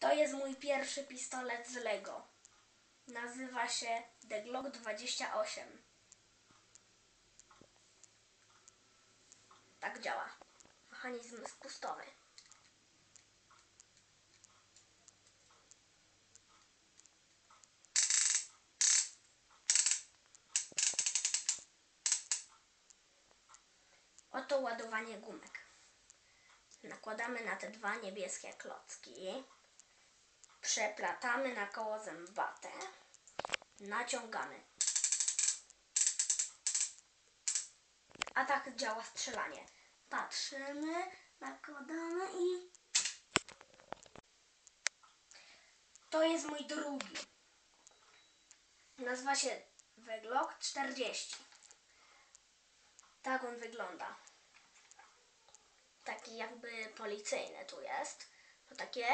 To jest mój pierwszy pistolet z Lego. Nazywa się The Glock 28. Tak działa. Mechanizm spustowy. Oto ładowanie gumek. Nakładamy na te dwa niebieskie klocki. Przeplatamy na koło zębate. Naciągamy. A tak działa strzelanie. Patrzymy, nakładamy i... To jest mój drugi. Nazywa się Weglok 40. Tak on wygląda. Taki jakby policyjny tu jest. To takie.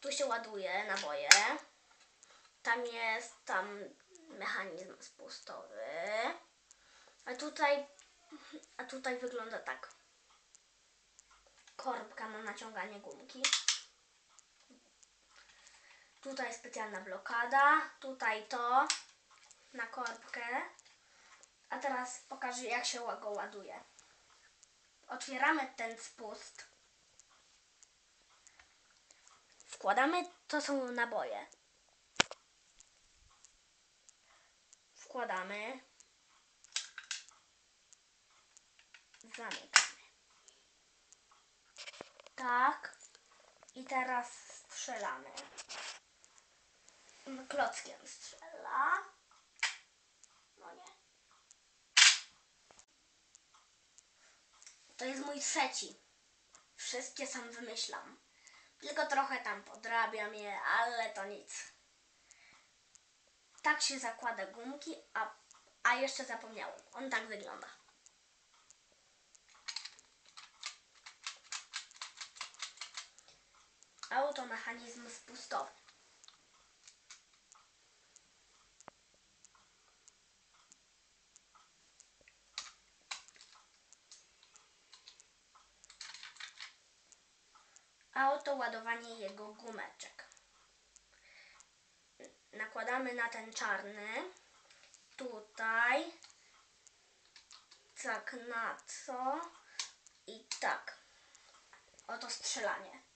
Tu się ładuje naboje. Tam jest tam mechanizm spustowy. A tutaj a tutaj wygląda tak. Korbka na naciąganie gumki. Tutaj specjalna blokada. Tutaj to na korbkę. A teraz pokażę jak się go ładuje. Otwieramy ten spust. Wkładamy, to są naboje. Wkładamy. Zamykamy. Tak. I teraz strzelamy. Klockiem strzela. No nie. To jest mój trzeci. Wszystkie sam wymyślam. Tylko trochę tam podrabiam je, ale to nic. Tak się zakłada gumki, a, a jeszcze zapomniałem. On tak wygląda. Automechanizm spustowy. A oto ładowanie jego gumeczek. Nakładamy na ten czarny, tutaj, tak na co i tak. Oto strzelanie.